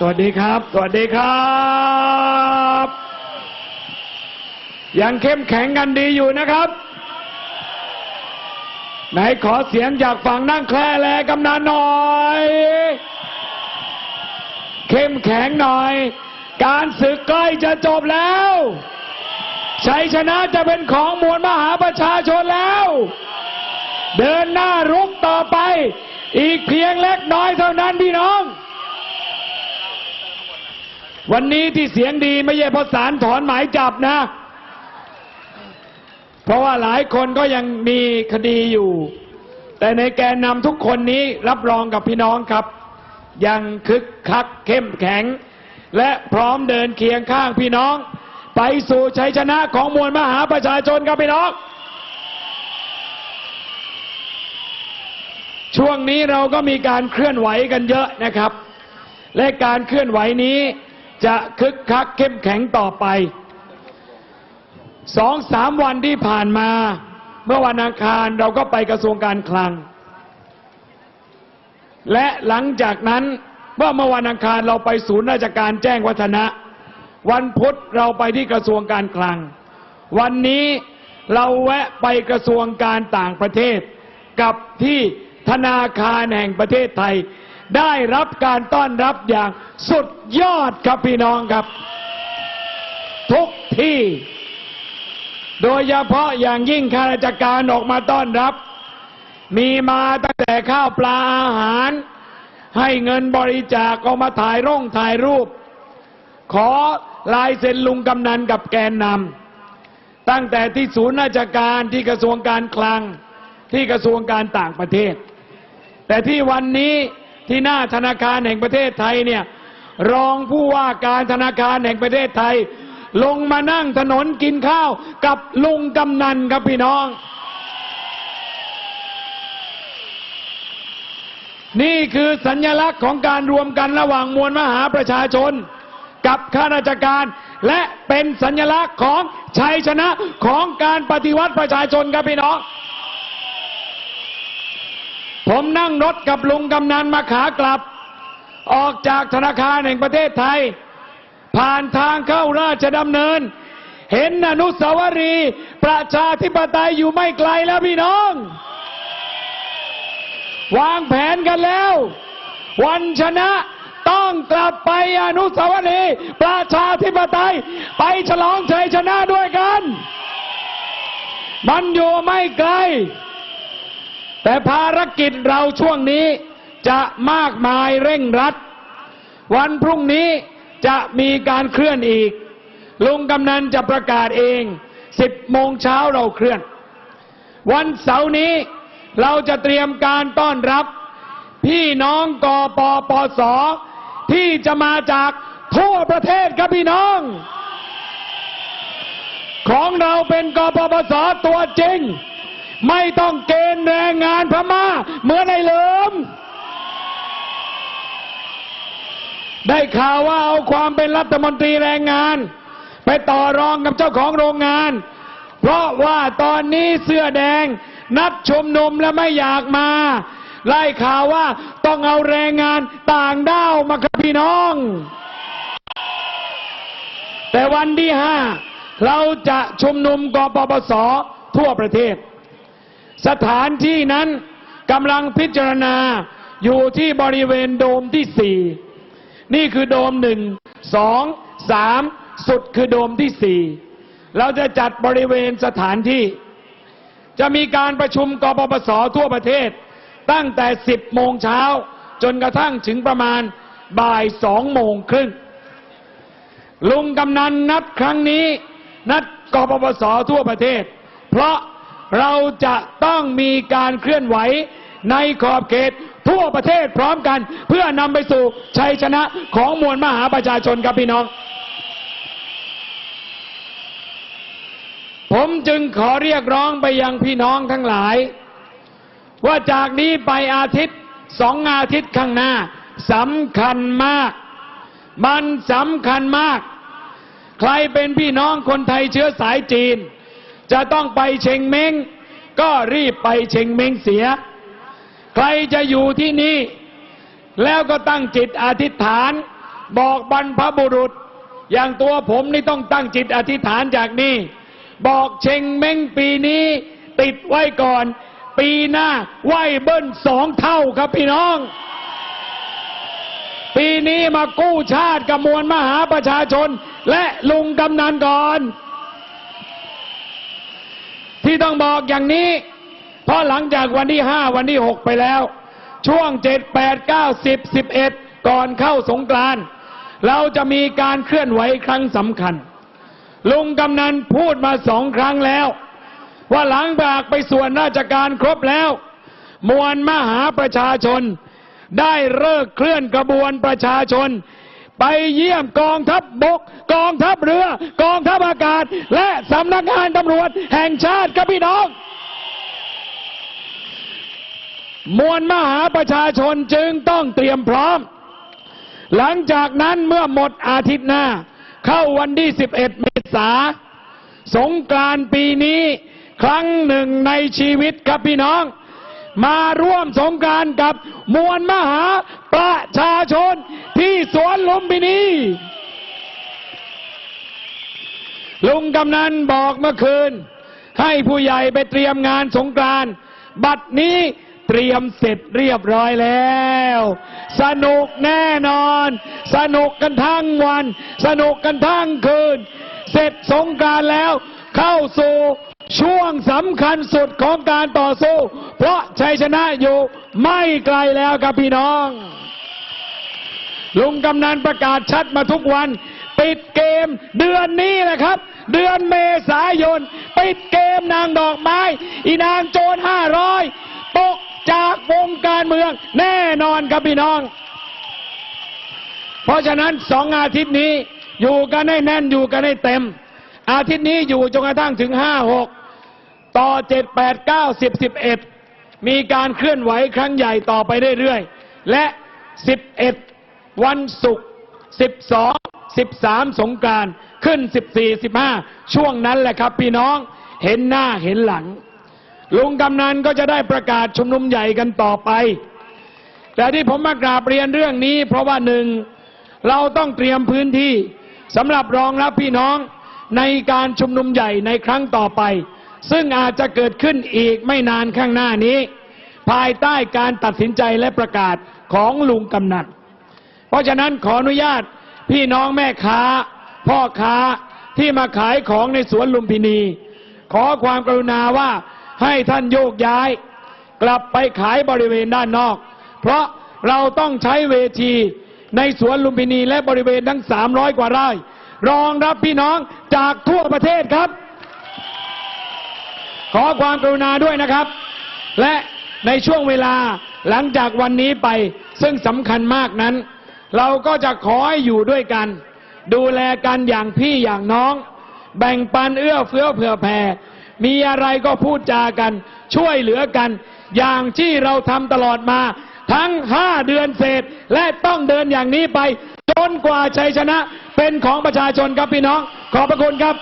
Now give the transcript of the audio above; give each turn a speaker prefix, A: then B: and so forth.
A: สวัสดีครับ สวัสดีครับ ยังเข้มแข็งกันดีอยู่นะครับ ไหนขอเสียงจากฝั่งนั่งแคลแลกำนันหน่อย เข้มแข็งหน่อย การศึกใกล้จะจบแล้วชัยชนะจะเป็นของมวลมหาประชาชนแล้ว เดินหน้ารุกต่อไป อีกเพียงเล็กน้อยเท่านั้นพี่น้อง วันนี้ที่เสียงดีไม่ใช่เพราะศาลถอนหมายจับนะ เพราะว่าหลายคนก็ยังมีคดีอยู่ แต่ในแกนนำทุกคนนี้รับรองกับพี่น้องครับ ยังคึกคักเข้มแข็ง และพร้อมเดินเคียงข้างพี่น้อง ไปสู่ชัยชนะของมวลมหาประชาชนครับพี่น้องช่วงนี้เราก็มีการเคลื่อนไหวกันเยอะนะครับ และการเคลื่อนไหวนี้ จะคึกคักเข้มแข็งต่อไปสองสามวันที่ผ่านมา เมื่อวันอังคารเราก็ไปกระทรวงการคลัง และหลังจากนั้นเมื่อเมื่อวันอังคารเราไปศูนย์ราชการแจ้งวัฒนะ วันพุธเราไปที่กระทรวงการคลัง วันนี้เราแวะไปกระทรวงการต่างประเทศ กับที่ธนาคารแห่งประเทศไทย ได้รับการต้อนรับอย่างสุดยอดครับพี่น้องครับ ทุกที่ โดยเฉพาะอย่างยิ่งข้าราชการออกมาต้อนรับ มีมาตั้งแต่ข้าวปลาอาหาร ให้เงินบริจาคออกมาถ่ายร่องถ่ายรูป ขอลายเซ็นลุงกำนันกับแกนนำตั้งแต่ที่ศูนย์ราชการที่กระทรวงการคลังที่กระทรวงการต่างประเทศ แต่ที่วันนี้ ที่หน้าธนาคารแห่งประเทศไทยเนี่ยรองผู้ว่าการธนาคารแห่งประเทศไทย ลงมานั่งถนนกินข้าวกับลุงกำนันครับพี่น้อง นี่คือสัญลักษณ์ของการรวมกันระหว่างมวลมหาประชาชน กับข้าราชการ และเป็นสัญลักษณ์ของชัยชนะของการปฏิวัติประชาชนครับพี่น้อง ผมนั่งรถกับลุงกำนันมาขากลับ ออกจากธนาคารแห่งประเทศไทย ผ่านทางเข้าราชดำเนิน เห็นอนุสาวรีย์ประชาธิปไตยอยู่ไม่ไกลแล้วพี่น้อง วางแผนกันแล้ว วันชนะต้องกลับไปอนุสาวรีย์ประชาธิปไตย ไปฉลองชัยชนะด้วยกัน มันอยู่ไม่ไกล แต่ภารกิจเราช่วงนี้จะมากมายเร่งรัด วันพรุ่งนี้จะมีการเคลื่อนอีก ลุงกำนันจะประกาศเอง 10 โมงเช้าเราเคลื่อน วันเสาร์นี้เราจะเตรียมการต้อนรับ พี่น้องกปปส ที่จะมาจากทั่วประเทศครับพี่น้อง ของเราเป็นกปปสตัวจริง ไม่ต้องเกณฑ์แรงงานพม่าเหมือนในเลิมได้ข่าวว่าเอาความเป็นรัฐมนตรีแรงงาน ไปต่อรองกับเจ้าของโรงงาน เพราะว่าตอนนี้เสื้อแดงนัดชุมนุมและไม่อยากมาไล่ข่าวว่าต้องเอาแรงงานต่างด้าวมาครับพี่น้อง แต่วันที่ห้าเราจะชุมนุมกปปสทั่วประเทศ สถานที่นั้นกำลังพิจารณาอยู่ที่บริเวณโดมที่สี่นี่คือโดมหนึ่งสองสามสุดคือโดมที่สี่เราจะจัดบริเวณสถานที่ จะมีการประชุมกปปสทั่วประเทศ ตั้งแต่ 10 โมงเช้า จนกระทั่งถึงประมาณบ่ายสองโมงครึ่งลุงกำนันนัดครั้งนี้ นัดกปปสทั่วประเทศ เพราะ เราจะต้องมีการเคลื่อนไหวในขอบเขตทั่วประเทศพร้อมกัน เพื่อนำไปสู่ชัยชนะของมวลมหาประชาชนครับพี่น้อง ผมจึงขอเรียกร้องไปยังพี่น้องทั้งหลาย ว่าจากนี้ไปอาทิตย์สองอาทิตย์ข้างหน้าสำคัญมาก มันสำคัญมาก ใครเป็นพี่น้องคนไทยเชื้อสายจีน จะต้องไปเชงเม้ง ก็รีบไปเชงเม้งเสีย ใครจะอยู่ที่นี่ แล้วก็ตั้งจิตอธิษฐาน บอกบรรพบุรุษ อย่างตัวผมนี่ต้องตั้งจิตอธิษฐานจากนี้ บอกเชงเม้งปีนี้ ติดไว้ก่อน ปีหน้าไหวเบิ้ลสองเท่าครับพี่น้อง ปีนี้มากู้ชาติกับมวลมหาประชาชน และลุงกำนันก่อน ที่ต้องบอกอย่างนี้ เพราะหลังจากวันที่5วันที่6ไปแล้ว ช่วง7 8 9 10 11ก่อนเข้าสงกรานต์เราจะมีการเคลื่อนไหวครั้งสำคัญ ลุงกำนันพูดมาสองครั้งแล้ว ว่าหลังจากไปส่วนราชการครบแล้ว มวลมหาประชาชน ได้เลิกเคลื่อนกระบวนประชาชน ไปเยี่ยมกองทัพบบก กองทัพเรือ กองทัพอากาศ และสำนักงานตำรวจแห่งชาติครับพี่น้อง มวลมหาประชาชนจึงต้องเตรียมพร้อม หลังจากนั้นเมื่อหมดอาทิตย์หน้า เข้าวันที่ 11 เมษาสงกรานต์ปีนี้ ครั้งหนึ่งในชีวิตครับพี่น้อง มาร่วมสงกรานกับมวลมหาประชาชนที่สวนลุมพินีลุงกำนันบอกเมื่อคืน ให้ผู้ใหญ่ไปเตรียมงานสงกรานต์บัดนี้เตรียมเสร็จเรียบร้อยแล้ว สนุกแน่นอน สนุกกันทั้งวัน สนุกกันทั้งคืน เสร็จสงกรานต์แล้ว เข้าสู่ ช่วงสำคัญสุดของการต่อสู้ เพราะชัยชนะอยู่ไม่ไกลแล้วครับพี่น้อง ลุงกำนันประกาศชัดมาทุกวัน ปิดเกมเดือนนี้แหละครับ เดือนเมษายน ปิดเกมนางดอกไม้ อีนางโจรห้าร้อยตกจากวงการเมืองแน่นอนครับพี่น้อง เพราะฉะนั้นสองอาทิตย์นี้อยู่กันให้แน่นอยู่กันให้เต็มอาทิตย์นี้อยู่จนกระทั่งถึงห้าหก ต่อเจ็ดแปดเก้าสิบสิบเอ็ดมีการเคลื่อนไหวครั้งใหญ่ต่อไปเรื่อยๆ และสิบเอ็ดวันศุกร์สิบสองสิบสามสงการขึ้นสิบสี่สิบห้าช่วงนั้นแหละครับพี่น้องเห็นหน้าเห็นหลัง ลุงกำนันก็จะได้ประกาศชุมนุมใหญ่กันต่อไป แต่ที่ผมมากราบเรียนเรื่องนี้ เพราะว่าหนึ่งเราต้องเตรียมพื้นที่สำหรับรองรับพี่น้องในการชุมนุมใหญ่ในครั้งต่อไป ซึ่งอาจจะเกิดขึ้นอีกไม่นานข้างหน้านี้ ภายใต้การตัดสินใจและประกาศของลุงกำนันเพราะฉะนั้นขออนุญาตพี่น้องแม่ค้า พ่อค้าที่มาขายของในสวนลุมพินี ขอความกรุณาว่าให้ท่านโยกย้าย กลับไปขายบริเวณด้านนอก เพราะเราต้องใช้เวทีในสวนลุมพินีและบริเวณทั้ง 300 กว่าไร่ รองรับพี่น้องจากทั่วประเทศครับ ขอความกรุณาด้วยนะครับ และในช่วงเวลาหลังจากวันนี้ไปซึ่งสำคัญมากนั้น เราก็จะขอให้อยู่ด้วยกัน ดูแลกันอย่างพี่อย่างน้อง แบ่งปันเอื้อเฟื้อเผื่อแผ่มีอะไรก็พูดจากัน ช่วยเหลือกัน อย่างที่เราทำตลอดมา ทั้ง5เดือนเศษ และต้องเดินอย่างนี้ไป จนกว่าชัยชนะเป็นของประชาชนครับพี่น้อง ขอบพระคุณครับ